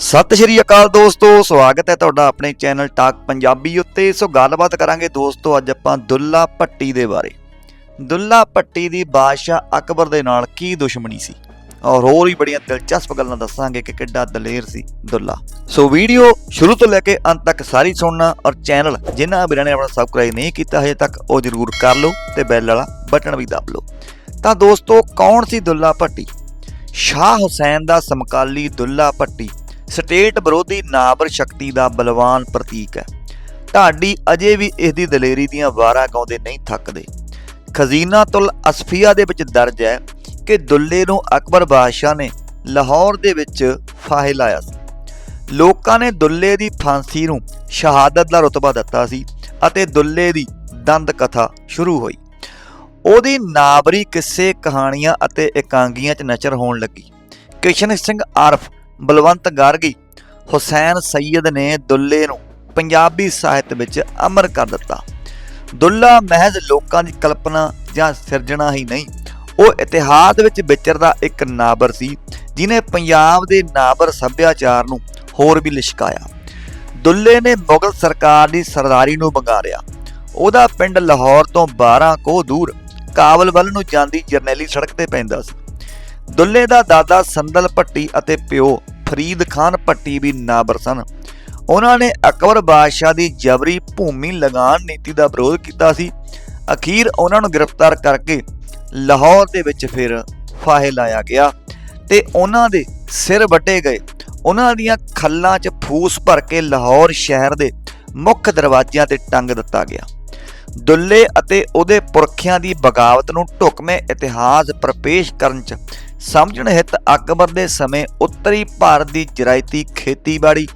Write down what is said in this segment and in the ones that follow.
ਸਤਿ ਸ਼੍ਰੀ ਅਕਾਲ ਦੋਸਤੋ, ਸਵਾਗਤ ਹੈ ਤੁਹਾਡਾ ਆਪਣੇ ਚੈਨਲ ਟਾਕ ਪੰਜਾਬੀ ਉੱਤੇ। ਸੋ ਗੱਲਬਾਤ ਕਰਾਂਗੇ ਦੋਸਤੋ ਅੱਜ ਆਪਾਂ ਦੁੱਲਾ ਭੱਟੀ ਦੇ ਬਾਰੇ। ਦੁੱਲਾ ਭੱਟੀ ਦੀ ਬਾਦਸ਼ਾਹ ਅਕਬਰ ਦੇ ਨਾਲ ਕੀ ਦੁਸ਼ਮਣੀ ਸੀ? ਔਰ ਹੋਰ ਵੀ ਬੜੀਆਂ ਦਿਲਚਸਪ ਗੱਲਾਂ ਦੱਸਾਂਗੇ ਕਿ ਕਿੱਡਾ ਦਲੇਰ ਸੀ ਦੁੱਲਾ। ਸੋ ਵੀਡੀਓ ਸ਼ੁਰੂ ਤੋਂ ਲੈ ਕੇ ਅੰਤ ਤੱਕ ਸਾਰੀ ਸੁਣਨਾ ਔਰ ਚੈਨਲ ਜਿਨ੍ਹਾਂ ਵੀਰਾਂ ਨੇ ਆਪਣਾ ਸਬਸਕ੍ਰਾਈਬ ਨਹੀਂ ਕੀਤਾ ਹਜੇ ਤੱਕ, ਉਹ ਜ਼ਰੂਰ ਕਰ ਲਓ ਤੇ ਬੈਲ ਵਾਲਾ ਬਟਨ ਵੀ ਦਬ ਲਓ। ਤਾਂ ਦੋਸਤੋ, ਕੌਣ ਸੀ ਦੁੱਲਾ ਭੱਟੀ? ਸ਼ਾਹ ਹੁਸੈਨ ਦਾ ਸਮਕਾਲੀ ਦੁੱਲਾ ਭੱਟੀ ਸਟੇਟ ਵਿਰੋਧੀ ਨਾਬਰ ਸ਼ਕਤੀ ਦਾ ਬਲਵਾਨ ਪ੍ਰਤੀਕ ਹੈ। ਢਾਡੀ ਅਜੇ ਵੀ ਇਸ ਦੀ ਦਲੇਰੀ ਦੀਆਂ ਵਾਰਾਂ ਗਾਉਂਦੇ ਨਹੀਂ ਥੱਕਦੇ। ਖਜ਼ੀਨਾ ਤੁਲ ਅਸਫੀਆ ਦੇ ਵਿੱਚ ਦਰਜ ਹੈ ਕਿ ਦੁੱਲੇ ਨੂੰ ਅਕਬਰ ਬਾਦਸ਼ਾਹ ਨੇ ਲਾਹੌਰ ਦੇ ਵਿੱਚ ਫਾਹੇ ਲਾਇਆ ਸੀ। ਲੋਕਾਂ ਨੇ ਦੁੱਲੇ ਦੀ ਫਾਂਸੀ ਨੂੰ ਸ਼ਹਾਦਤ ਦਾ ਰਤਬਾ ਦਿੱਤਾ ਸੀ ਅਤੇ ਦੁੱਲੇ ਦੀ ਦੰਦ ਕਥਾ ਸ਼ੁਰੂ ਹੋਈ। ਉਹਦੀ ਨਾਬਰੀ ਕਿੱਸੇ ਕਹਾਣੀਆਂ ਅਤੇ ਇਕਾਂਗੀਆਂ 'ਚ ਨਚਰ ਹੋਣ ਲੱਗੀ। ਕਿਸ਼ਨ ਸਿੰਘ ਆਰਫ ਬਲਵੰਤ ਗਾਰਗੀ, ਹੁਸੈਨ ਸੈਯਦ ਨੇ ਦੁੱਲੇ ਨੂੰ ਪੰਜਾਬੀ ਸਾਹਿਤ ਵਿੱਚ ਅਮਰ ਕਰ ਦਿੱਤਾ। ਦੁੱਲਾ ਮਹਿਜ਼ ਲੋਕਾਂ ਦੀ ਕਲਪਨਾ ਜਾਂ ਸਿਰਜਣਾ ਹੀ ਨਹੀਂ, ਉਹ ਇਤਿਹਾਸ ਵਿੱਚ ਵਿਚਰਦਾ ਇੱਕ ਨਾਬਰ ਸੀ, ਜਿਨੇ ਪੰਜਾਬ ਦੇ ਨਾਬਰ ਸੱਭਿਆਚਾਰ ਨੂੰ ਹੋਰ ਵੀ ਲਿਸ਼ਕਾਇਆ। ਦੁੱਲੇ ਨੇ ਮੁਗਲ ਸਰਕਾਰ ਦੀ ਸਰਦਾਰੀ ਨੂੰ ਬੰਗਾਰਿਆ ਉਹਦਾ ਪਿੰਡ ਲਾਹੌਰ ਤੋਂ 12 ਕੋਹ ਦੂਰ ਕਾਬਲ ਵੱਲ ਨੂੰ ਜਾਂਦੀ ਜਰਨੈਲੀ ਸੜਕ ਤੇ ਪੈਂਦਾ ਸੀ। ਦੁੱਲੇ ਦਾ ਦਾਦਾ ਸੰਦਲ ਭੱਟੀ ਅਤੇ ਪਿਓ ਫਰੀਦ ਖਾਨ ਭੱਟੀ ਵੀ ਨਾਬਰ ਸਨ। ਉਹਨਾਂ ਨੇ ਅਕਬਰ ਬਾਦਸ਼ਾਹ ਦੀ ਜਬਰੀ ਭੂਮੀ ਲਗਾਨ ਨੀਤੀ ਦਾ ਵਿਰੋਧ ਕੀਤਾ ਸੀ। ਅਖੀਰ ਉਹਨਾਂ ਨੂੰ ਗ੍ਰਿਫਤਾਰ ਕਰਕੇ ਲਾਹੌਰ ਦੇ ਵਿੱਚ ਫਿਰ ਫਾਹੇ ਲਾਇਆ ਗਿਆ ਤੇ ਉਹਨਾਂ ਦੇ ਸਿਰ ਵੱਟੇ ਗਏ। ਉਹਨਾਂ ਦੀਆਂ ਖੱਲਾਂ 'ਚ ਫੂਸ ਭਰ ਕੇ ਲਾਹੌਰ ਸ਼ਹਿਰ ਦੇ ਮੁੱਖ ਦਰਵਾਜ਼ਿਆਂ ਤੇ ਟੰਗ ਦਿੱਤਾ ਗਿਆ। ਦੁੱਲੇ ਅਤੇ ਉਹਦੇ ਪੁਰਖਿਆਂ ਦੀ ਬਗਾਵਤ ਨੂੰ ਢੁਕਵੇਂ ਇਤਿਹਾਸ ਪ੍ਰਪੇਸ਼ ਕਰਨ 'ਚ ਸਮਝਣ ਹਿੱਤ ਅਕਬਰ ਦੇ ਸਮੇਂ ਉੱਤਰੀ ਭਾਰਤ ਦੀ ਜਰਾਇਤੀ ਖੇਤੀਬਾੜੀ।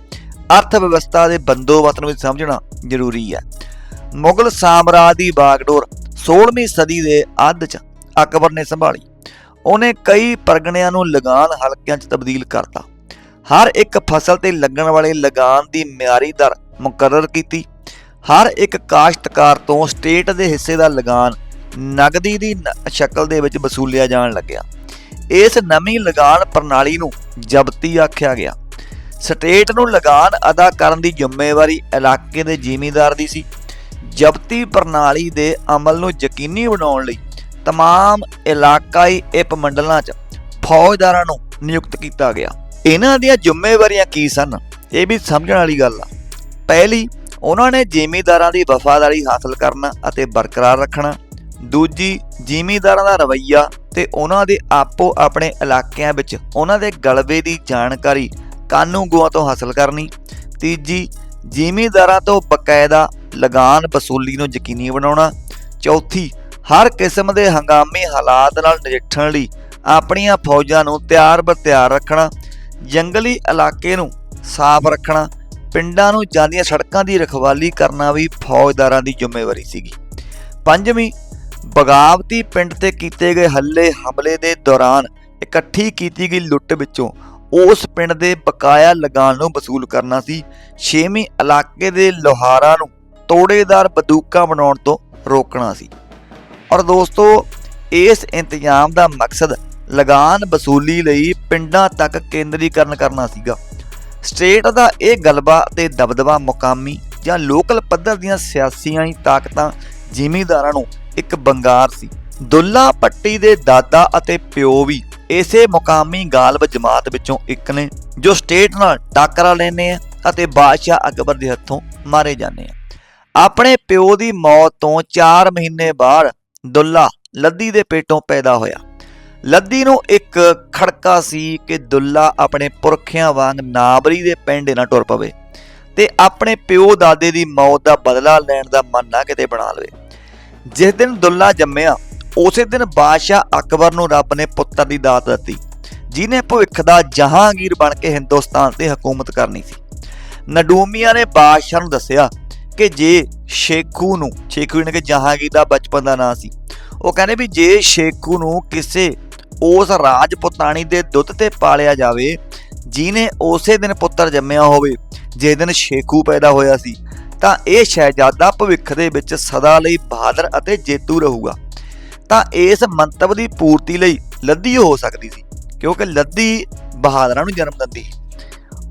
ਅਰਥ ਵਿਵਸਥਾ ਦੇ ਬੰਦੋਬਸਤ ਨੂੰ ਵੀ ਸਮਝਣਾ ਜ਼ਰੂਰੀ ਹੈ। ਮੁਗਲ ਸਾਮਰਾਜ ਦੀ ਬਾਗਡੋਰ 16ਵੀਂ ਸਦੀ ਦੇ ਅੱਧ 'ਚ ਅਕਬਰ ਨੇ ਸੰਭਾਲੀ। ਉਹਨੇ ਕਈ ਪਰਗਣਿਆਂ ਨੂੰ ਲਗਾਨ ਹਲਕਿਆਂ 'ਚ ਤਬਦੀਲ ਕਰਤਾ। ਹਰ ਇੱਕ ਫਸਲ ਤੇ ਲੱਗਣ ਵਾਲੇ ਲਗਾਨ ਦੀ ਮਿਆਰੀ ਦਰ ਮੁਕਰਰ ਕੀਤੀ। ਹਰ ਇੱਕ ਕਾਸ਼ਤਕਾਰ ਤੋਂ ਸਟੇਟ ਦੇ ਹਿੱਸੇ ਦਾ ਲਗਾਨ ਨਗਦੀ ਦੀ ਨ- ਸ਼ਕਲ ਦੇ ਵਿੱਚ ਵਸੂਲਿਆ ਜਾਣ ਲੱਗਿਆ। ਇਸ ਨਵੀਂ ਲਗਾਨ ਪ੍ਰਣਾਲੀ ਨੂੰ ਜ਼ਬਤੀ ਆਖਿਆ ਗਿਆ ਸਟੇਟ ਨੂੰ ਲਗਾਨ ਅਦਾ ਕਰਨ ਦੀ ਜ਼ਿੰਮੇਵਾਰੀ ਇਲਾਕੇ ਦੇ ਜ਼ਿਮੀਂਦਾਰ ਦੀ ਸੀ ਜ਼ਬਤੀ ਪ੍ਰਣਾਲੀ ਦੇ ਅਮਲ ਨੂੰ ਯਕੀਨੀ ਬਣਾਉਣ ਲਈ तमाम ਇਲਾਕਾਈ ਇਪ ਮੰਡਲਾਂ 'ਚ ਫੌਜਦਾਰਾਂ ਨੂੰ ਨਿਯੁਕਤ ਕੀਤਾ ਗਿਆ ਇਹਨਾਂ ਦੀਆਂ ਜ਼ਿੰਮੇਵਾਰੀਆਂ ਕੀ ਸਨ ਇਹ ਵੀ ਸਮਝਣ ਵਾਲੀ ਗੱਲ ਆ ਪਹਿਲੀ ਉਹਨਾਂ ਨੇ ਜ਼ਿਮੀਂਦਾਰਾਂ ਦੀ ਵਫਾਦਾਰੀ ਹਾਸਲ ਕਰਨਾ ਅਤੇ ਬਰਕਰਾਰ ਰੱਖਣਾ ਦੂਜੀ ਜ਼ਿਮੀਂਦਾਰਾਂ ਦਾ ਰਵੱਈਆ ਤੇ ਉਹਨਾਂ ਦੇ ਆਪੋ ਆਪਣੇ ਇਲਾਕਿਆਂ ਵਿੱਚ ਉਹਨਾਂ ਦੇ ਗਲਬੇ ਦੀ ਜਾਣਕਾਰੀ ਕਾਨੂੰਗੋਆਂ ਤੋਂ ਹਾਸਲ ਕਰਨੀ। ਤੀਜੀ, ਜ਼ਿਮੀਂਦਾਰਾਂ ਤੋਂ ਬਕਾਇਦਾ ਲਗਾਨ ਵਸੂਲੀ ਨੂੰ ਯਕੀਨੀ ਬਣਾਉਣਾ। ਚੌਥੀ, ਹਰ ਕਿਸਮ ਦੇ ਹੰਗਾਮੀ ਹਾਲਾਤ ਨਾਲ ਨਜਿੱਠਣ ਲਈ ਆਪਣੀਆਂ ਫੌਜਾਂ ਨੂੰ ਤਿਆਰ ਬਰ ਰੱਖਣਾ। ਜੰਗਲੀ ਇਲਾਕੇ ਨੂੰ ਸਾਫ਼ ਰੱਖਣਾ। ਪਿੰਡਾਂ ਨੂੰ ਜਾਂਦੀਆਂ ਸੜਕਾਂ ਦੀ ਰਖਵਾਲੀ ਕਰਨਾ ਵੀ ਫੌਜਦਾਰਾਂ ਦੀ ਜ਼ਿੰਮੇਵਾਰੀ ਸੀਗੀ। ਪੰਜਵੀਂ ਬਗਾਵਤੀ ਪਿੰਡ ਤੇ ਕੀਤੇ ਗਏ ਹੱਲੇ ਹਮਲੇ ਦੇ ਦੌਰਾਨ ਇਕੱਠੀ ਕੀਤੀ ਗਈ ਲੁੱਟ ਵਿੱਚੋਂ ਉਸ ਪਿੰਡ ਦੇ ਬਕਾਇਆ ਲਗਾਨ ਨੂੰ ਵਸੂਲ ਕਰਨਾ ਸੀ। ਛੇਵੀਂ ਇਲਾਕੇ ਦੇ ਲੋਹਾਰਾਂ ਨੂੰ ਤੋੜੇਦਾਰ ਬੰਦੂਕਾਂ ਬਣਾਉਣ ਤੋਂ ਰੋਕਣਾ ਸੀ। ਔਰ ਦੋਸਤੋ, ਇਸ ਇੰਤਜ਼ਾਮ ਦਾ ਮਕਸਦ ਲਗਾਨ ਵਸੂਲੀ ਲਈ ਪਿੰਡਾਂ ਤੱਕ ਕੇਂਦਰੀਕਰਨ ਕਰਨਾ ਸੀਗਾ। ਸਟੇਟ ਦਾ ਇਹ ਗਲਬਾ ਤੇ ਦਬਦਬਾ ਮੁਕਾਮੀ ਜਾਂ ਲੋਕਲ ਪੱਧਰ ਦੀਆਂ ਸਿਆਸੀਆਂ ਤਾਕਤਾਂ ਜ਼ਿਮੀਂਦਾਰਾਂ ਨੂੰ ਇੱਕ ਬੰਗਾਰ ਸੀ। ਦੁੱਲਾ ਪੱਟੀ ਦੇ ਦਾਦਾ ਅਤੇ ਪਿਓ ਵੀ ਇਸੇ ਮੁਕਾਮੀ ਗਾਲਬ ਜਮਾਤ ਵਿੱਚੋਂ ਇੱਕ ਨੇ, ਜੋ ਸਟੇਟ ਨਾਲ ਟਾਕਰਾ ਲੈਂਦੇ ਆ ਅਤੇ ਬਾਦਸ਼ਾਹ ਅਕਬਰ ਦੇ ਹੱਥੋਂ ਮਾਰੇ ਜਾਂਦੇ ਆ। ਆਪਣੇ ਪਿਓ ਦੀ ਮੌਤ ਤੋਂ 4 ਮਹੀਨੇ ਬਾਅਦ ਦੁੱਲਾ ਲੱਦੀ ਦੇ ਪੇਟੋਂ ਪੈਦਾ ਹੋਇਆ। ਲੱਦੀ ਨੂੰ ਇੱਕ ਖੜਕਾ ਸੀ ਕਿ ਦੁੱਲਾ ਆਪਣੇ ਪੁਰਖਿਆਂ ਵਾਂਗ ਨਾਬਰੀ ਦੇ ਪਿੰਡ ਨਾ ਟੁਰ ਪਵੇ ਤੇ ਆਪਣੇ ਪਿਓ ਦਾਦੇ ਦੀ ਮੌਤ ਦਾ ਬਦਲਾ ਲੈਣ ਦਾ ਮਨ ਨਾ ਕਿਤੇ ਬਣਾ ਲਵੇ। ਜਿਸ ਦਿਨ ਦੁੱਲਾ ਜੰਮਿਆ, ਉਸੇ ਦਿਨ ਬਾਦਸ਼ਾਹ ਅਕਬਰ ਨੂੰ ਰੱਬ ਨੇ ਪੁੱਤਰ ਦੀ ਦਾਤ ਦਿੱਤੀ ਜਿਨੇ ਭਵਿੱਖ ਦਾ ਜਹਾਂਗੀਰ ਬਣ ਕੇ ਹਿੰਦੁਸਤਾਨ ਤੇ ਹਕੂਮਤ ਕਰਨੀ ਸੀ। ਨਡੂਮੀਆਂ ਨੇ ਬਾਦਸ਼ਾਹ ਨੂੰ ਦੱਸਿਆ ਕਿ ਜੇ ਸ਼ੇਖੂ ਨੂੰ, ਸ਼ੇਖੂ ਨੇ ਕਿ ਜਹਾਂਗੀਰ ਦਾ ਬਚਪਨ ਦਾ ਨਾਂ ਸੀ, ਉਹ ਕਹਿੰਦੇ ਵੀ ਜੇ ਸ਼ੇਖੂ ਨੂੰ ਕਿਸੇ ਉਸ ਰਾਜਪੁਤਾਣੀ ਦੇ ਦੁੱਧ ਤੇ ਪਾਲਿਆ ਜਾਵੇ ਜਿਨੇ ਉਸੇ ਦਿਨ ਪੁੱਤਰ ਜੰਮਿਆ ਹੋਵੇ ਜੇ ਦਿਨ ਸ਼ੇਖੂ ਪੈਦਾ ਹੋਇਆ ਸੀ ਤਾਂ ਇਹ ਸ਼ਹਿਜ਼ਾਦਾ ਭਵਿੱਖ ਦੇ ਵਿੱਚ ਸਦਾ ਲਈ ਬਹਾਦਰ ਅਤੇ ਜੇਤੂ ਰਹੂਗਾ। ਤਾਂ ਇਸ ਮੰਤਵ ਦੀ ਪੂਰਤੀ ਲਈ ਲੱਦੀ ਹੋ ਸਕਦੀ ਸੀ, ਕਿਉਂਕਿ ਲੱਦੀ ਬਹਾਦਰਾਂ ਨੂੰ ਜਨਮ ਦਿੰਦੀ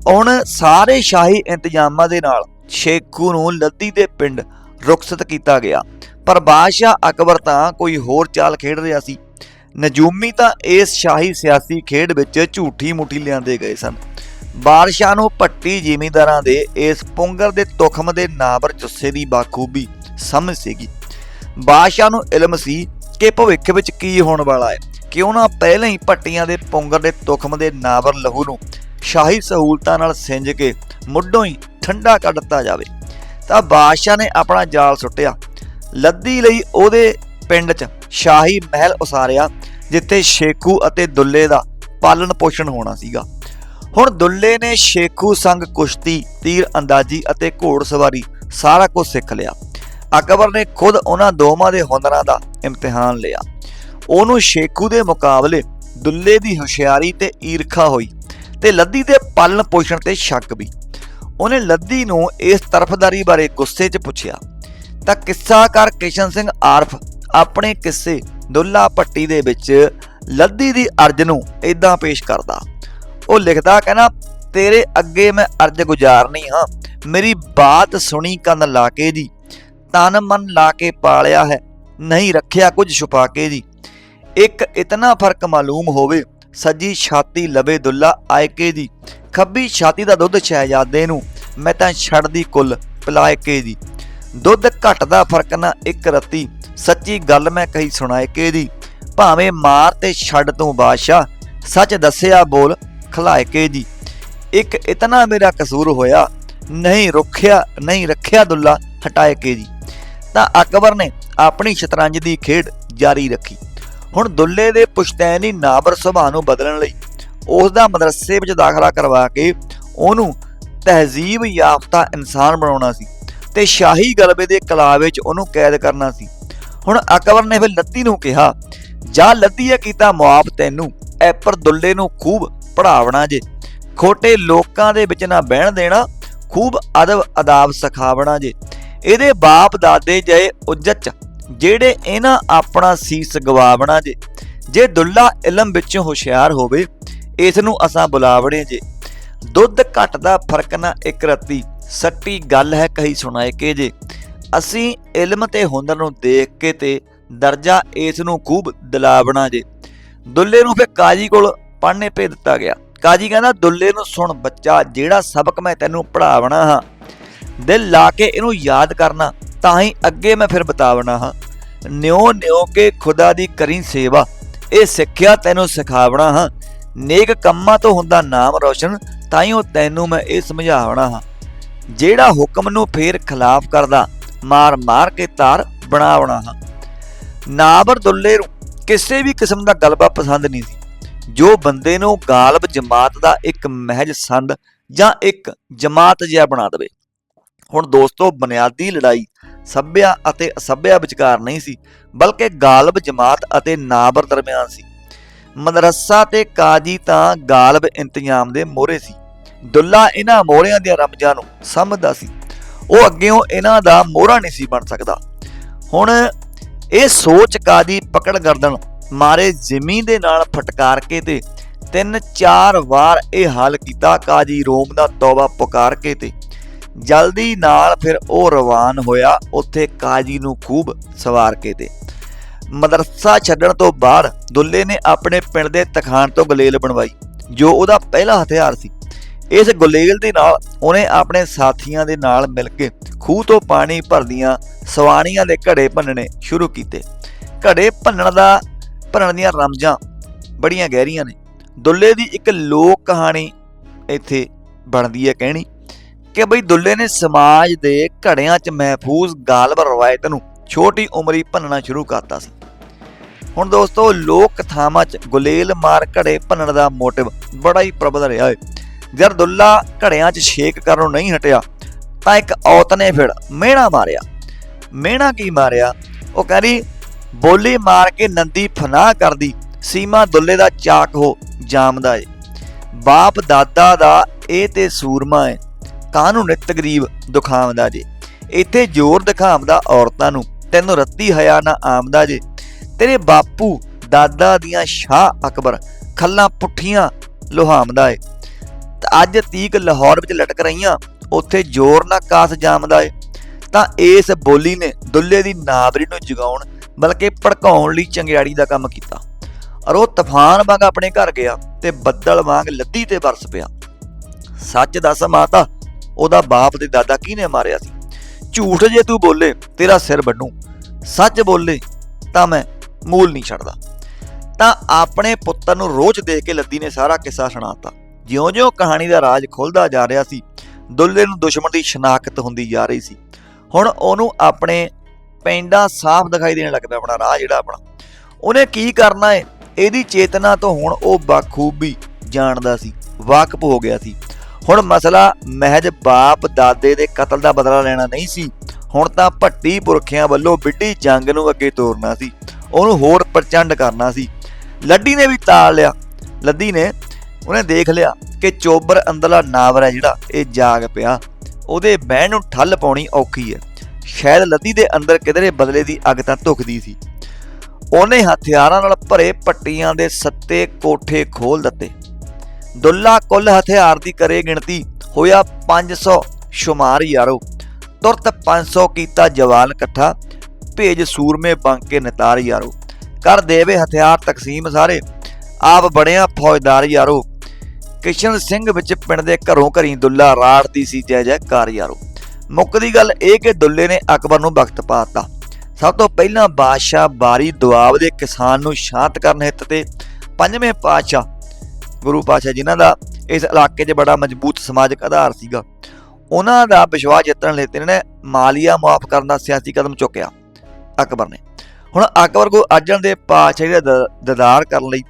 ਹੁਣ ਸਾਰੇ ਸ਼ਾਹੀ ਇੰਤਜ਼ਾਮਾਂ ਦੇ ਨਾਲ ਸ਼ੇਖੂ ਨੂੰ ਲੱਦੀ ਦੇ ਪਿੰਡ ਰੁਖਸਤ ਕੀਤਾ ਗਿਆ। ਪਰ ਬਾਦਸ਼ਾਹ ਅਕਬਰ ਤਾਂ ਕੋਈ ਹੋਰ ਚਾਲ ਖੇਡ ਰਿਹਾ ਸੀ। ਨਜੂਮੀ ਤਾਂ ਇਸ ਸ਼ਾਹੀ ਸਿਆਸੀ ਖੇਡ ਵਿੱਚ ਝੂਠੀ ਮੁੱਠੀ ਲਿਆਂਦੇ ਗਏ ਸਨ। ਬਾਦਸ਼ਾਹ ਨੂੰ ਪੱਟੀ ਜ਼ਿਮੀਂਦਾਰਾਂ ਦੇ ਇਸ ਪੁੰਗਰ ਦੇ ਤੁਖਮ ਦੇ ਨਾਬਰ ਜੁੱਸੇ ਦੀ ਬਾਖੂਬੀ ਸਮਝ ਸੀਗੀ। ਬਾਦਸ਼ਾਹ ਨੂੰ ਇਲਮ ਸੀ ਕਿ ਭਵਿੱਖ ਵਿੱਚ ਕੀ ਹੋਣ ਵਾਲਾ ਹੈ। ਕਿਉਂ ਨਾ ਪਹਿਲਾਂ ਹੀ ਪੱਟੀਆਂ ਦੇ ਪੁੰਗਰ ਦੇ ਤੁਖਮ ਦੇ ਨਾਬਰ ਲਹੂ ਨੂੰ ਸ਼ਾਹੀ ਸਹੂਲਤਾਂ ਨਾਲ ਸਿੰਜ ਕੇ ਮੁੱਢੋਂ ਹੀ ਠੰਡਾ ਕਰ ਦਿੱਤਾ ਜਾਵੇ। ਤਾਂ ਬਾਦਸ਼ਾਹ ਨੇ ਆਪਣਾ ਜਾਲ ਸੁੱਟਿਆ। ਲੱਦੀ ਲਈ ਉਹਦੇ ਪਿੰਡ 'ਚ ਸ਼ਾਹੀ ਮਹਿਲ ਉਸਾਰਿਆ, ਜਿੱਥੇ ਸ਼ੇਖੂ ਅਤੇ ਦੁੱਲੇ ਦਾ ਪਾਲਣ ਪੋਸ਼ਣ ਹੋਣਾ ਸੀਗਾ। ਹੁਣ ਦੁੱਲੇ ਨੇ ਸ਼ੇਖੂ ਸੰਗ ਕੁਸ਼ਤੀ, ਤੀਰ ਅੰਦਾਜ਼ੀ ਅਤੇ ਘੋੜਸਵਾਰੀ ਸਾਰਾ ਕੁਝ ਸਿੱਖ ਲਿਆ। ਅਕਬਰ ਨੇ ਖੁਦ ਉਹਨਾਂ ਦੋਵਾਂ ਦੇ ਹੁਨਰਾਂ ਦਾ ਇਮਤਿਹਾਨ ਲਿਆ। ਉਹਨੂੰ ਸ਼ੇਖੂ ਦੇ ਮੁਕਾਬਲੇ ਦੁੱਲੇ ਦੀ ਹੁਸ਼ਿਆਰੀ ਤੇ ਈਰਖਾ ਹੋਈ ਤੇ ਲੱਦੀ ਦੇ ਪਾਲਣ ਪੋਸ਼ਣ ਤੇ ਸ਼ੱਕ ਵੀ। ਉਹਨੇ ਲੱਦੀ ਨੂੰ ਇਸ ਤਰਫਦਾਰੀ ਬਾਰੇ ਗੁੱਸੇ 'ਚ ਪੁੱਛਿਆ, ਤਾਂ ਕਿੱਸਾਕਾਰ ਕਿਸ਼ਨ ਸਿੰਘ ਆਰਫ, ਆਪਣੇ ਕਿੱਸੇ ਦੁੱਲਾ ਪੱਟੀ ਦੇ ਵਿੱਚ ਲੱਦੀ ਦੀ ਅਰਜ਼ ਨੂੰ ਇਦਾਂ ਪੇਸ਼ ਕਰਦਾ? ਉਹ ਲਿਖਦਾ ਕਹਿੰਦਾ, ਤੇਰੇ ਅੱਗੇ ਮੈਂ ਅਰਜ਼ ਗੁਜ਼ਾਰਨੀ ਹਾਂ। ਮੇਰੀ ਬਾਤ ਸੁਣੀ ਕੰਨ ਲਾ ਕੇ ਦੀ। ਤਨ ਮਨ ਲਾ ਕੇ ਪਾਲਿਆ ਹੈ। ਨਹੀਂ ਰੱਖਿਆ ਕੁਝ ਛੁਪਾ ਕੇ ਜੀ ਇੱਕ ਇਤਨਾ ਫ਼ਰਕ ਮਾਲੂਮ ਹੋਵੇ, ਸੱਜੀ ਛਾਤੀ ਲਵੇ ਦੁੱਲਾ ਆਏ ਦੀ। ਖੱਬੀ ਛਾਤੀ ਦਾ ਦੁੱਧ ਸ਼ਹਿਜ਼ਾਦੇ ਨੂੰ, ਮੈਂ ਤਾਂ ਛੱਡਦੀ ਕੁੱਲ ਪਿਲਾਏ ਦੀ। ਜੀ ਦੁੱਧ ਘਟਦਾ ਫ਼ਰਕ ਨਾ ਇੱਕ ਰਤੀ, ਸੱਚੀ ਗੱਲ ਮੈਂ ਕਹੀ ਸੁਣਾਇਕੇ ਦੀ। ਭਾਵੇਂ ਮਾਰ ਤੇ ਛੱਡ ਤੂੰ ਬਾਦਸ਼ਾਹ, ਸੱਚ ਦੱਸਿਆ ਬੋਲ ਖਲਾਏ ਕੇ ਜੀ। ਇੱਕ ਇਤਨਾ ਮੇਰਾ ਕਸੂਰ ਹੋਇਆ, ਨਹੀਂ ਰੁੱਖਿਆ, ਨਹੀਂ ਰੱਖਿਆ ਦੁੱਲਾ ਹਟਾਏ ਕੇ ਜੀ। ਤਾਂ ਅਕਬਰ ਨੇ ਆਪਣੀ ਸ਼ਤਰੰਜ ਦੀ ਖੇਡ ਜਾਰੀ ਰੱਖੀ। ਹੁਣ ਦੁੱਲੇ ਦੇ ਪੁਸ਼ਤੈਨੀ ਨਾਬਰ ਸੁਭਾਅ ਨੂੰ ਬਦਲਣ ਲਈ ਉਸ ਦਾ ਮਦਰਸੇ ਵਿੱਚ ਦਾਖਲਾ ਕਰਵਾ ਕੇ ਉਹਨੂੰ ਤਹਿਜ਼ੀਬ ਯਾਫਤਾ ਇਨਸਾਨ ਬਣਾਉਣਾ ਸੀ ਤੇ ਸ਼ਾਹੀ ਗਲਬੇ ਦੇ ਕਲਾ ਵਿੱਚ ਉਹਨੂੰ ਕੈਦ ਕਰਨਾ ਸੀ। ਹੁਣ ਅਕਬਰ ਨੇ ਫਿਰ ਲੱਤੀ ਨੂੰ ਕਿਹਾ, ਜਾ ਲੱਦੀਆ ਕੀਤਾ ਮੁਆਫ ਤੈਨੂੰ, ਐ ਪਰ ਦੁੱਲੇ ਨੂੰ ਖੂਬ ਪੜਾਵਣਾ ਜੇ। ਖੋਟੇ ਲੋਕਾਂ ਦੇ ਵਿੱਚ ਨਾ ਬਹਿਣ ਦੇਣਾ, ਖੂਬ ਅਦਬ ਅਦਾਬ ਸਿਖਾਵਣਾ ਜੇ। ਇਹਦੇ ਬਾਪ ਦਾਦੇ ਜਏ ਉੱਜਤ, ਜਿਹੜੇ ਇਹਨਾਂ ਆਪਣਾ ਸੀਸ ਗਵਾਵਣਾ ਜੇ। ਜੇ ਦੁੱਲਾ ਇਲਮ ਵਿੱਚੋਂ ਹੁਸ਼ਿਆਰ ਹੋਵੇ ਇਸ ਨੂੰ ਅਸਾਂ ਬੁਲਾਵੜੇ ਜੇ। ਦੁੱਧ ਘੱਟ ਦਾ ਫ਼ਰਕ ਨਾ ਇੱਕ ਰੱਤੀ, ਸੱਟੀ ਗੱਲ ਹੈ ਕਹੀ ਸੁਣਾਏ ਕੇ ਜੇ। ਅਸੀਂ ਇਲਮ ਤੇ ਹੁਨਰ ਨੂੰ ਦੇਖ ਕੇ ਤੇ ਦਰਜਾ ਇਸ ਨੂੰ ਖੂਬ ਦਿਲਾਵਣਾ ਜੇ। ਦੁੱਲੇ ਨੂੰ ਫਿਰ ਕਾਜੀ ਕੋਲ ਪੜ੍ਹਨੇ ਭੇਜ ਦਿੱਤਾ ਗਿਆ। ਕਾਜੀ ਕਹਿੰਦਾ, ਦੁੱਲੇ ਨੂੰ ਸੁਣ ਬੱਚਾ, ਜਿਹੜਾ ਸਬਕ ਮੈਂ ਤੈਨੂੰ ਪੜ੍ਹਾਵਣਾ ਹਾਂ, ਦਿਲ ਲਾ ਕੇ ਇਹਨੂੰ ਯਾਦ ਕਰਨਾ, ਤਾਂ ਹੀ ਅੱਗੇ ਮੈਂ ਫਿਰ ਬਤਾਵਣਾ ਹਾਂ। ਨਿਉ ਨਿਉ ਕੇ ਖੁਦਾ ਦੀ ਕਰੀ ਸੇਵਾ, ਇਹ ਸਿੱਖਿਆ ਤੈਨੂੰ ਸਿਖਾਵਣਾ ਹਾਂ। ਨੇਕ ਕੰਮਾਂ ਤੋਂ ਹੁੰਦਾ ਨਾਮ ਰੋਸ਼ਨ, ਤਾਂ ਹੀ ਉਹ ਤੈਨੂੰ ਮੈਂ ਇਹ ਸਮਝਾਵਣਾ ਹਾਂ। ਜਿਹੜਾ ਹੁਕਮ ਨੂੰ ਫੇਰ ਖਿਲਾਫ ਕਰਦਾ, ਮਾਰ ਮਾਰ ਕੇ ਤਾਰ ਬਣਾਵਣਾ ਹਾਂ। ਨਾਬਰ ਦੁੱਲੇ ਨੂੰ ਕਿਸੇ ਵੀ ਕਿਸਮ ਦਾ ਗਲਬਾ ਪਸੰਦ ਨਹੀਂ ਸੀ। ਜੋ ਬੰਦੇ ਨੂੰ ਗਾਲਬ ਜਮਾਤ ਦਾ ਇੱਕ ਮਹਿਜ ਸੰਦ ਜਾਂ ਇੱਕ ਜਮਾਤ ਜਿਹਾ ਬਣਾ ਦੇਵੇ। ਹੁਣ ਦੋਸਤੋ, ਬੁਨਿਆਦੀ ਲੜਾਈ ਸੱਭਿਆ ਅਤੇ ਅਸੱਭਿਆ ਵਿਚਕਾਰ ਨਹੀਂ ਸੀ, ਬਲਕਿ ਗਾਲਬ ਜਮਾਤ ਅਤੇ ਨਾਬਰ ਦਰਮਿਆਨ ਸੀ। ਮਦਰਸਾ ਤੇ ਕਾਜੀ ਤਾਂ ਗਾਲਬ ਇੰਤਜ਼ਾਮ ਦੇ ਮੋਹਰੇ ਸੀ। ਦੁੱਲਾ ਇਹਨਾਂ ਮੋਹਰਿਆਂ ਦੀਆਂ ਰਮਜ਼ਾਂ ਨੂੰ ਸਮਝਦਾ ਸੀ। ਉਹ ਅੱਗੇੋਂ ਇਹਨਾਂ ਦਾ ਮੋਹਰਾ ਨਹੀਂ ਸੀ ਬਣ ਸਕਦਾ। ਹੁਣ ਇਹ ਸੋਚ ਕਾਦੀ ਪਕੜ ਗਰਦਨ ਮਾਰੇ ਜ਼ਮੀਨ ਦੇ ਨਾਲ ਫਟਕਾਰ ਕੇ ਤੇ ਤਿੰਨ ਚਾਰ ਵਾਰ ਇਹ ਹੱਲ ਕੀਤਾ, ਕਾਜੀ ਰੋਮ ਦਾ ਤੌਬਾ ਪੁਕਾਰ ਕੇ ਤੇ ਜਲਦੀ ਨਾਲ ਫਿਰ ਉਹ ਰਵਾਨ ਹੋਇਆ, ਉੱਥੇ ਕਾਜੀ ਨੂੰ ਖੂਬ ਸਵਾਰ ਕੇ ਤੇ ਮਦਰਸਾ ਛੱਡਣ ਤੋਂ ਬਾਅਦ ਦੁੱਲੇ ਨੇ ਆਪਣੇ ਪਿੰਡ ਦੇ ਤਖਾਨ ਤੋਂ ਗਲੇਲ ਬਣਵਾਈ, ਜੋ ਉਹਦਾ ਪਹਿਲਾ ਹਥਿਆਰ ਸੀ। ਇਸ ਗੁਲੇਲ ਦੇ ਨਾਲ ਉਹਨੇ ਆਪਣੇ ਸਾਥੀਆਂ ਦੇ ਨਾਲ ਮਿਲ ਕੇ ਖੂਹ ਤੋਂ ਪਾਣੀ ਭਰਦੀਆਂ ਸਵਾਣੀਆਂ ਦੇ ਘੜੇ ਭੰਨਣੇ ਸ਼ੁਰੂ ਕੀਤੇ। ਘੜੇ ਭੰਨਣ ਦਾ ਭਰਨ ਦੀਆਂ ਰਮਜਾਂ ਬੜੀਆਂ ਗਹਿਰੀਆਂ ਨੇ। ਦੁੱਲੇ ਦੀ ਇੱਕ ਲੋਕ ਕਹਾਣੀ ਇੱਥੇ ਬਣਦੀ ਹੈ ਕਹਿਣੀ ਕਿ ਬਈ ਦੁੱਲੇ ਨੇ ਸਮਾਜ ਦੇ ਘੜਿਆਂ 'ਚ ਮਹਿਫੂਜ਼ ਗਾਲਬ ਰਵਾਇਤ ਨੂੰ ਛੋਟੀ ਉਮਰੀ ਭੰਨਣਾ ਸ਼ੁਰੂ ਕਰਤਾ ਸੀ। ਹੁਣ ਦੋਸਤੋ, ਲੋਕ ਕਥਾਵਾਂ 'ਚ ਗੁਲੇਲ ਮਾਰ ਘੜੇ ਭੰਨਣ ਦਾ ਮੋਟਿਵ ਬੜਾ ਹੀ ਪ੍ਰਬਲ ਰਿਹਾ ਹੈ। ਜਦ ਦੁੱਲਾ ਘੜਿਆਂ 'ਚ ਛੇਕ ਕਰਨੋਂ ਨਹੀਂ ਹਟਿਆ, ਤਾਂ ਇੱਕ ਔਤ ਨੇ ਫਿਰ ਮਿਹਣਾ ਮਾਰਿਆ। ਮਿਹਣਾ ਕੀ ਮਾਰਿਆ? ਉਹ ਕਹਿੰਦੀ ਬੋਲੀ ਮਾਰ ਕੇ ਨੰਦੀ ਫਨਾਹ ਕਰਦੀ, ਸੀਮਾ ਦੁੱਲੇ ਦਾ ਚਾਕ ਹੋ ਜਾਮਦਾ ਏ। ਬਾਪ ਦਾਦਾ ਦਾ ਇਹ ਤੇ ਸੂਰਮਾ ਏ, ਕਾਹਨੂੰ ਨਿਤ ਗਰੀਬ ਦੁਖਾਵਦਾ ਜੇ? ਇੱਥੇ ਜ਼ੋਰ ਦਿਖਾਵਦਾ ਔਰਤਾਂ ਨੂੰ, ਤੈਨੂੰ ਰੱਤੀ ਹਯਾ ਨਾ ਆਮਦਾ ਜੇ। ਤੇਰੇ ਬਾਪੂ ਦਾਦਾ ਦੀਆਂ ਸ਼ਾਹ ਅਕਬਰ ਖੱਲਾਂ ਪੁੱਠੀਆਂ ਲੋਹਾਮਦਾ ਏ। ਅੱਜ ਤੀਕ ਲਾਹੌਰ ਵਿੱਚ ਲਟਕ ਰਹੀਆਂ, ਉੱਥੇ ਜ਼ੋਰ ਨਾ ਕਾਸ ਜਾਮਦਾ ਏ। ਤਾਂ ਇਸ ਬੋਲੀ ਨੇ ਦੁੱਲੇ ਦੀ ਨਾਬਰੀ ਨੂੰ ਜਗਾਉਣ ਬਲਕਿ ਭੜਕਾਉਣ ਲਈ ਚੰਗਿਆੜੀ ਦਾ ਕੰਮ ਕੀਤਾ। ਔਰ ਉਹ ਤੂਫਾਨ ਵਾਂਗ ਆਪਣੇ ਘਰ ਗਿਆ ਤੇ ਬੱਦਲ ਵਾਂਗ ਲੱਦੀ ਤੇ ਵਰਸ ਪਿਆ। ਸੱਚ ਦੱਸ ਮਾਤਾ, ਉਹਦਾ ਬਾਪ ਤੇ ਦਾਦਾ ਕਿਹਨੇ ਮਾਰਿਆ ਸੀ? ਝੂਠ ਜੇ ਤੂੰ ਬੋਲੇ, ਤੇਰਾ ਸਿਰ ਵੱਢੂ। ਸੱਚ ਬੋਲੇ, ਤਾਂ ਮੈਂ ਮੂਲ ਨਹੀਂ ਛੱਡਦਾ। ਤਾਂ ਆਪਣੇ ਪੁੱਤਰ ਨੂੰ ਰੋਜ਼ ਦੇਖ ਕੇ ਲੱਦੀ ਨੇ ਸਾਰਾ ਕਿੱਸਾ ਸੁਣਾਤਾ। ਜਿਉਂ-ਜਿਉਂ ਕਹਾਣੀ ਦਾ ਰਾਜ ਖੁੱਲਦਾ ਜਾ ਰਿਹਾ ਸੀ, ਦੁੱਲੇ ਨੂੰ ਦੁਸ਼ਮਣ ਦੀ ਸ਼ਨਾਖਤ ਹੁੰਦੀ ਜਾ ਰਹੀ ਸੀ। ਹੁਣ ਉਹਨੂੰ ਆਪਣੇ ਪੈਂਡਾ ਸਾਫ਼ ਦਿਖਾਈ ਦੇਣ ਲੱਗਦਾ ਆਪਣਾ ਰਾਹ ਜਿਹੜਾ ਆਪਣਾ। ਉਹਨੇ ਕੀ ਕਰਨਾ ਹੈ ਇਹਦੀ ਚੇਤਨਾ ਤੋਂ ਹੁਣ ਉਹ ਬਾਖੂਬੀ ਜਾਣਦਾ ਸੀ, ਵਾਕਫ ਹੋ ਗਿਆ ਸੀ। ਹੁਣ ਮਸਲਾ ਮਹਿਜ ਬਾਪ ਦਾਦੇ ਦੇ ਕਤਲ ਦਾ ਬਦਲਾ ਲੈਣਾ ਨਹੀਂ ਸੀ। ਹੁਣ ਤਾਂ ਭੱਟੀ ਪੁਰਖਿਆਂ ਵੱਲੋਂ ਵਿੱਢੀ ਜੰਗ ਨੂੰ ਅੱਗੇ ਤੋਰਨਾ ਸੀ। ਉਹਨੂੰ ਹੋਰ ਪ੍ਰਚੰਡ ਕਰਨਾ ਸੀ। ਲੱਡੀ ਨੇ ਵੀ ਤਾਲ ਲਿਆ। ਲੱਦੀ ਨੇ, ਉਹਨੇ ਦੇਖ ਲਿਆ ਕਿ ਚੋਬਰ ਅੰਦਰਲਾ ਨਾਵਰ ਹੈ ਜਿਹੜਾ, ਇਹ ਜਾਗ ਪਿਆ। ਉਹਦੇ ਬਹਿਣ ਨੂੰ ਠੱਲ ਪਾਉਣੀ ਔਖੀ ਹੈ। ਸ਼ਾਇਦ ਲੱਦੀ ਦੇ ਅੰਦਰ ਕਿਧਰੇ ਬਦਲੇ ਦੀ ਅੱਗ ਤਾਂ ਧੁਖਦੀ ਸੀ। ਉਹਨੇ ਹਥਿਆਰਾਂ ਨਾਲ ਭਰੇ ਪੱਟੀਆਂ ਦੇ ਸੱਤੇ ਕੋਠੇ ਖੋਲ ਦਿੱਤੇ। ਦੁੱਲਾ ਕੁੱਲ ਹਥਿਆਰ ਦੀ ਕਰੇ ਗਿਣਤੀ ਹੋਇਆ 500 ਸ਼ੁਮਾਰ ਯਾਰੋ। ਤੁਰਤ 500 ਕੀਤਾ ਜਵਾਨ ਇਕੱਠਾ, ਭੇਜ ਸੂਰਮੇ ਬੰਕ ਕੇ ਨਤਾਰ ਯਾਰੋ। ਕਰ ਦੇਵੇ ਹਥਿਆਰ ਤਕਸੀਮ ਸਾਰੇ, ਆਪ ਬਣਿਆ ਫੌਜਦਾਰ ਯਾਰੋ। ਕਿਸ਼ਨ ਸਿੰਘ ਵਿੱਚ ਪਿੰਡ ਦੇ ਘਰੋਂ ਘਰੀ ਦੁੱਲਾ ਰਾੜਦੀ ਸੀ, ਜੈ ਜੈਕਾਰ ਯਾਰੋ। ਮੁੱਕਦੀ ਗੱਲ ਇਹ ਕਿ ਦੁੱਲੇ ਨੇ ਅਕਬਰ ਨੂੰ ਵਕਤ ਪਾਤਾ ਸਭ ਤੋਂ ਪਹਿਲਾਂ ਬਾਦਸ਼ਾਹ ਬਾਰੀ ਦੁਆਬ ਦੇ ਕਿਸਾਨ ਨੂੰ ਸ਼ਾਂਤ ਕਰਨ ਹਿੱਤ ਤੇ ਪੰਜਵੇਂ ਪਾਤਸ਼ਾਹ, ਗੁਰੂ ਪਾਤਸ਼ਾਹ ਜਿਨ੍ਹਾਂ ਦਾ ਇਸ ਇਲਾਕੇ 'ਚ ਬੜਾ ਮਜ਼ਬੂਤ ਸਮਾਜਿਕ ਆਧਾਰ ਸੀਗਾ, ਉਹਨਾਂ ਦਾ ਵਿਸ਼ਵਾਸ ਜਿੱਤਣ ਲਈ ਇਹਨਾਂ ਨੇ ਮਾਲੀਆ ਮਾਫ ਕਰਨ ਦਾ ਸਿਆਸੀ ਕਦਮ ਚੁੱਕਿਆ ਅਕਬਰ ਨੇ। ਹੁਣ ਅਕਬਰ ਕੋ ਅਰਜਨ ਦੇ ਪਾਤਸ਼ਾਹ ਦਾ ਦਦਾਰ ਕਰਨ ਲਈ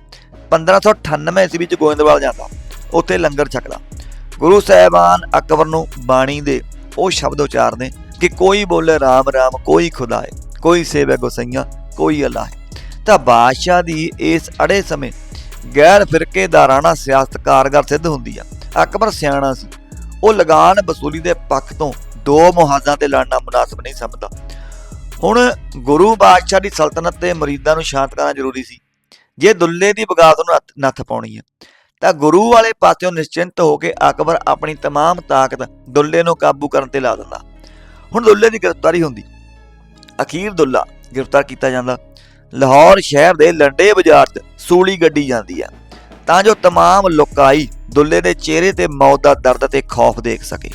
1598 ਈਸਵੀ ਵਿੱਚ ਗੋਇੰਦਵਾਲ ਜਾਂਦਾ, ਉੱਥੇ ਲੰਗਰ ਛਕਦਾ। ਗੁਰੂ ਸਾਹਿਬਾਨ ਅਕਬਰ ਨੂੰ ਬਾਣੀ ਦੇ ਉਹ ਸ਼ਬਦ ਉਚਾਰਦੇ ਕਿ ਕੋਈ ਬੋਲੇ ਰਾਮ ਰਾਮ, ਕੋਈ ਖੁਦਾ ਹੈ ਕੋਈ ਸੇਵੇ ਗੋਸਈਆ, ਕੋਈ ਅੱਲਾ ਹੈ ਤਾਂ ਬਾਦਸ਼ਾਹ ਦੀ ਇਸ ਅੜੇ ਸਮੇਂ ਗੈਰ ਫਿਰਕੇਦਾਰਾਨਾ ਸਿਆਸਤ ਕਾਰਗਰ ਸਿੱਧ ਹੁੰਦੀ ਆ। ਅਕਬਰ ਸਿਆਣਾ ਸੀ। ਉਹ ਲਗਾਨ ਵਸੂਲੀ ਦੇ ਪੱਖ ਤੋਂ ਦੋ ਮੁਹਾਜ਼ਾਂ ਤੇ ਲੜਨਾ ਮੁਨਾਸਬ ਨਹੀਂ ਸਮਝਦਾ। ਹੁਣ ਗੁਰੂ ਬਾਦਸ਼ਾਹ ਦੀ ਸਲਤਨਤ ਤੇ ਮਰੀਦਾਂ ਨੂੰ ਸ਼ਾਂਤ ਕਰਨਾ ਜ਼ਰੂਰੀ ਸੀ। ਜੇ ਦੁੱਲੇ ਦੀ ਬਗਾਵਤ ਨੂੰ ਨੱਥ ਪਾਉਣੀ ਹੈ ਤਾਂ ਗੁਰੂ ਵਾਲੇ ਪਾਸਿਓਂ ਨਿਸ਼ਚਿੰਤ ਹੋ ਕੇ ਅਕਬਰ ਆਪਣੀ तमाम ਤਾਕਤ ਦੁੱਲੇ ਨੂੰ ਕਾਬੂ ਕਰਨ ਤੇ ਲਾ ਦਿੰਦਾ ਹੁਣ ਦੁੱਲੇ ਦੀ ਗ੍ਰਿਫਤਾਰੀ ਹੁੰਦੀ ਅਖੀਰ ਦੁੱਲਾ ਗ੍ਰਿਫਤਾਰ ਕੀਤਾ ਜਾਂਦਾ ਲਾਹੌਰ ਸ਼ਹਿਰ ਦੇ ਲੰਡੇ ਬਾਜ਼ਾਰ 'ਚ ਸੂਲੀ ਗੱਡੀ ਜਾਂਦੀ ਹੈ ਤਾਂ ਜੋ तमाम ਲੋਕਾਈ ਦੁੱਲੇ ਦੇ ਚਿਹਰੇ ਤੇ ਮੌਤ ਦਾ ਦਰਦ ਤੇ ਖੌਫ ਦੇਖ ਸਕੇ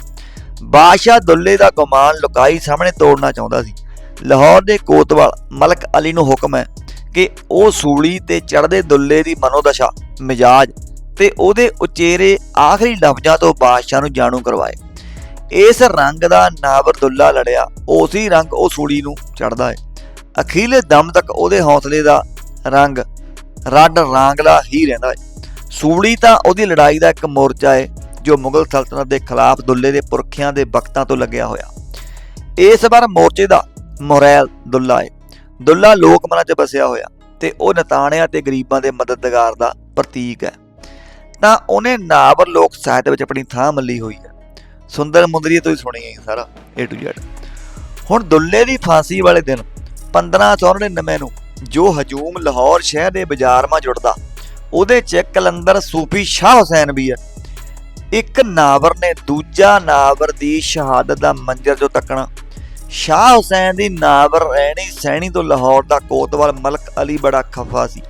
ਬਾਦਸ਼ਾਹ ਦੁੱਲੇ ਦਾ ਗੁਮਾਨ ਲੋਕਾਈ ਸਾਹਮਣੇ ਤੋੜਨਾ ਚਾਹੁੰਦਾ ਸੀ ਲਾਹੌਰ ਦੇ ਕੋਤਵਾਲ ਮਲਕ ਅਲੀ ਨੂੰ ਹੁਕਮ ਹੈ ਕਿ ਉਹ ਸੂਲੀ ਤੇ ਚੜਦੇ ਦੁੱਲੇ ਦੀ ਮਨੋਦਸ਼ਾ ਮਿਜਾਜ ਤੇ ਉਹਦੇ ਉਚੇਰੇ ਆਖਰੀ ਲਫ਼ਜ਼ਾਂ ਤੋਂ ਬਾਦਸ਼ਾਹ ਨੂੰ ਜਾਣੂ ਕਰਵਾਏ। ਇਸ ਰੰਗ ਦਾ ਨਾਵਰ ਦੁੱਲਾ ਲੜਿਆ, ਉਸੇ ਰੰਗ ਉਹ ਸੂਲੀ ਨੂੰ ਚੜਦਾ ਹੈ ਅਖੀਲੇ ਦਮ ਤੱਕ ਉਹਦੇ ਹੌਸਲੇ ਦਾ ਰੰਗ ਰੱਡ ਰਾਂਗਲਾ ਹੀ ਰਹਿੰਦਾ ਹੈ ਸੂਲੀ ਤਾਂ ਉਹਦੀ ਲੜਾਈ ਦਾ ਇੱਕ ਮੋਰਚਾ ਹੈ ਜੋ ਮੁਗਲ ਸਲਤਨਤ ਦੇ ਖਿਲਾਫ ਦੁੱਲੇ ਦੇ ਪੁਰਖਿਆਂ ਦੇ ਵਕਤਾਂ ਤੋਂ ਲੱਗਿਆ ਹੋਇਆ। ਇਸ ਵਾਰ ਮੋਰਚੇ ਦਾ ਮੋਰੈਲ ਦੁੱਲਾ ਹੈ ਦੁੱਲਾ ਲੋਕ ਮਨਾਂ 'ਚ ਬਸਿਆ ਹੋਇਆ ਤੇ ਉਹ ਨਤਾਣਿਆਂ ਤੇ ਗਰੀਬਾਂ ਦੇ ਮਦਦਗਾਰ ਦਾ ਪ੍ਰਤੀਕ ਹੈ। ਤਾਂ ਉਹਨੇ ਨਾਵਰ ਲੋਕ ਸਾਹਿਤ ਵਿੱਚ ਆਪਣੀ ਥਾਂ ਮੱਲੀ ਹੋਈ ਹੈ। ਸੁੰਦਰ ਮੁੰਦਰੀ ਤੋਂ ਹੀ ਸੁਣੀ ਹੈ ਸਾਰਾ, A to Z ਹੁਣ ਦੁੱਲੇ ਦੀ ਫਾਂਸੀ ਵਾਲੇ ਦਿਨ 1599 ਨੂੰ ਜੋ ਹਜੂਮ ਲਾਹੌਰ ਸ਼ਹਿਰ ਦੇ ਬਾਜ਼ਾਰ 'ਮਾ ਜੁੜਦਾ, ਉਹਦੇ 'ਚ ਕਲੰਦਰ ਸੂਫੀ ਸ਼ਾਹ ਹੁਸੈਨ ਵੀ ਹੈ। ਇੱਕ ਨਾਵਰ ਨੇ ਦੂਜਾ ਨਾਵਰ ਦੀ ਸ਼ਹਾਦਤ ਦਾ ਮੰਜ਼ਰ ਜੋ ਤੱਕਣਾ। ਸ਼ਾਹ ਹੁਸੈਨ ਦੀ ਨਾਵਰ ਰਹਿਣੀ ਸਹਿਣੀ ਤੋਂ ਲਾਹੌਰ ਦਾ ਕੋਤਵਾਲ ਮਲਕ ਅਲੀ ਬੜਾ ਖਫਾ ਸੀ।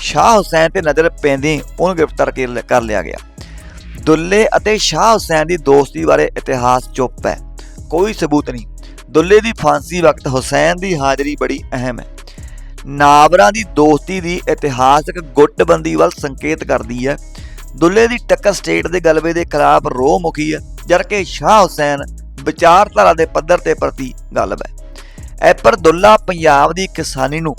ਸ਼ਾਹ ਹੁਸੈਨ ਤੇ ਨਜ਼ਰ ਪੈਂਦੀ ਉਹਨੂੰ ਗ੍ਰਿਫਤਾਰ ਕਰ ਲਿਆ- ਕਰ ਲਿਆ ਗਿਆ। ਦੁੱਲੇ ਅਤੇ ਸ਼ਾਹ ਹੁਸੈਨ ਦੀ ਦੋਸਤੀ ਬਾਰੇ ਇਤਿਹਾਸ ਚੁੱਪ ਹੈ। ਕੋਈ ਸਬੂਤ ਨਹੀਂ। ਦੁੱਲੇ ਦੀ ਫਾਂਸੀ ਵਕਤ ਹੁਸੈਨ ਦੀ ਹਾਜ਼ਰੀ ਬੜੀ ਅਹਿਮ ਹੈ। ਨਾਵਰਾਂ ਦੀ ਦੋਸਤੀ ਦੀ ਇਤਿਹਾਸਕ ਗੁੱਟਬੰਦੀ ਵੱਲ ਸੰਕੇਤ ਕਰਦੀ ਹੈ। ਦੁੱਲੇ ਦੀ ਟੱਕਰ ਸਟੇਟ ਦੇ ਗਲਬੇ ਦੇ ਖਿਲਾਫ ਰੋਹ ਮੁਖੀ ਹੈ ਜਦਕਿ ਸ਼ਾਹ ਹੁਸੈਨ ਵਿਚਾਰਧਾਰਾ ਦੇ ਪੱਧਰ ਤੇ ਪ੍ਰਤੀ ਗਲਬ ਹੈ। ਐਪਰ ਦੁੱਲਾ ਪੰਜਾਬ ਦੀ ਕਿਸਾਨੀ ਨੂੰ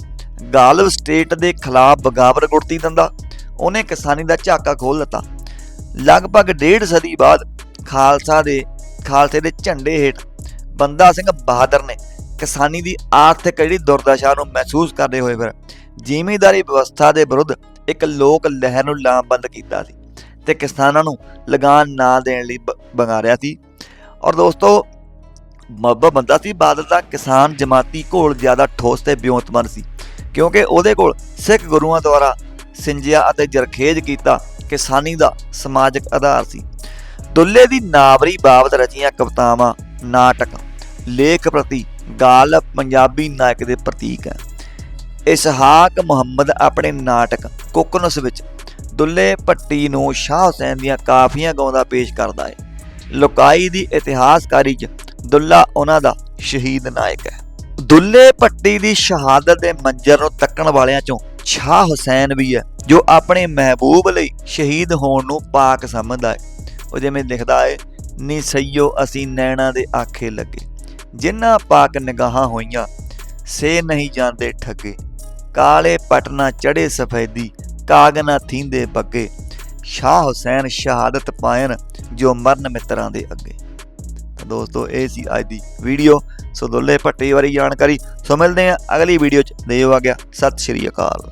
ਗਾਲਵ ਸਟੇਟ ਦੇ ਖਿਲਾਫ ਬਗਾਵਤ ਗੁੜਤੀ ਦਿੰਦਾ। ਉਹਨੇ ਕਿਸਾਨੀ ਦਾ ਝਾਕਾ ਖੋਲ ਦਿੱਤਾ ਲਗਭਗ ਡੇਢ ਸਦੀ ਬਾਅਦ ਖਾਲਸਾ ਦੇ, ਖਾਲਸੇ ਦੇ ਝੰਡੇ ਹੇਠ ਬੰਦਾ ਸਿੰਘ ਬਹਾਦਰ ਨੇ ਕਿਸਾਨੀ ਦੀ ਆਰਥਿਕ ਜਿਹੜੀ ਦੁਰਦਸ਼ਾ ਨੂੰ ਮਹਿਸੂਸ ਕਰਦੇ ਹੋਏ ਫਿਰ ਜ਼ਿਮੀਂਦਾਰੀ ਵਿਵਸਥਾ ਦੇ ਵਿਰੁੱਧ ਇੱਕ ਲੋਕ ਲਹਿਰ ਨੂੰ ਲਾਮਬੰਦ ਕੀਤਾ ਸੀ ਤੇ ਕਿਸਾਨਾਂ ਨੂੰ ਲਗਾਨ ਨਾ ਦੇਣ ਲਈ ਬ- ਬੰਗਾਰਿਆ ਸੀ। ਔਰ ਦੋਸਤੋ ਮੱਬਾ ਬੰਦਾ ਸੀ, ਬਾਦਲ ਦਾ ਕਿਸਾਨ ਜਮਾਤੀ ਘੋਲ ਜ਼ਿਆਦਾ ਠੋਸ ਤੇ ਬਿਉਂਤਮਨ ਸੀ। ਕਿਉਂਕਿ ਉਹਦੇ ਕੋਲ ਸਿੱਖ ਗੁਰੂਆਂ ਦੁਆਰਾ ਸਿੰਜਿਆ ਅਤੇ ਜਰਖੇਜ ਕੀਤਾ ਕਿਸਾਨੀ ਦਾ ਸਮਾਜਿਕ ਆਧਾਰ ਸੀ। ਦੁੱਲੇ ਦੀ ਨਾਵਰੀ ਬਾਬਤ ਰਚੀਆਂ ਕਵਿਤਾਵਾਂ, ਨਾਟਕ, ਲੇਖ ਪ੍ਰਤੀ ਗਾਲ ਪੰਜਾਬੀ ਨਾਇਕ ਦੇ ਪ੍ਰਤੀਕ ਹੈ। ਇਸਹਾਕ ਮੁਹੰਮਦ ਆਪਣੇ ਨਾਟਕ ਕੁਕਨਸ ਵਿੱਚ ਦੁੱਲੇ ਭੱਟੀ ਨੂੰ ਸ਼ਾਹ ਹੁਸੈਨ ਦੀਆਂ ਕਾਫੀਆਂ ਗਾਉਂਦਾ ਪੇਸ਼ ਕਰਦਾ ਹੈ। ਲੁਕਾਈ ਦੀ ਇਤਿਹਾਸਕਾਰੀ 'ਚ ਦੁੱਲਾ ਉਹਨਾਂ ਦਾ ਸ਼ਹੀਦ ਨਾਇਕ ਹੈ। ਦੁੱਲੇ ਭੱਟੀ ਦੀ ਸ਼ਹਾਦਤ ਦੇ ਮੰਜ਼ਰ ਨੂੰ ਤੱਕਣ ਵਾਲਿਆਂ 'ਚੋਂ ਸ਼ਾਹ ਹੁਸੈਨ ਵੀ ਹੈ, ਜੋ ਆਪਣੇ ਮਹਿਬੂਬ ਲਈ ਸ਼ਹੀਦ ਹੋਣ ਨੂੰ ਪਾਕ ਸਮਝਦਾ ਹੈ। ਉਹ ਜਿਵੇਂ ਲਿਖਦਾ ਹੈ, ਨੀ ਸਈਓ, ਅਸੀਂ ਨੈਣਾ ਦੇ ਆਖੇ ਲੱਗੇ। ਜਿਨ੍ਹਾਂ ਪਾਕ ਨਿਗਾਹਾਂ ਹੋਈਆਂ, ਸੇ ਨਹੀਂ ਜਾਂਦੇ ਠੱਗੇ। ਕਾਲੇ ਪਟਨਾ ਚੜੇ ਸਫੈਦੀ ਕਾਗਨਾ ਥੀਂਦੇ ਬੱਗੇ ਸ਼ਾਹ ਹੁਸੈਨ ਸ਼ਹਾਦਤ ਪਾਇਨ ਜੋ ਮਰਨ ਮਿੱਤਰਾਂ ਦੇ ਅੱਗੇ। ਦੋਸਤੋ, ਇਹ ਸੀ ਅੱਜ ਦੀ ਵੀਡੀਓ ਸੋ ਦੁੱਲੇ ਭੱਟੀ ਬਾਰੇ ਜਾਣਕਾਰੀ। ਸੋ ਮਿਲਦੇ ਹਾਂ ਅਗਲੀ ਵੀਡੀਓ ਚ। ਦਿਓ ਆ ਗਿਆ ਸਤਿ ਸ਼੍ਰੀ ਅਕਾਲ।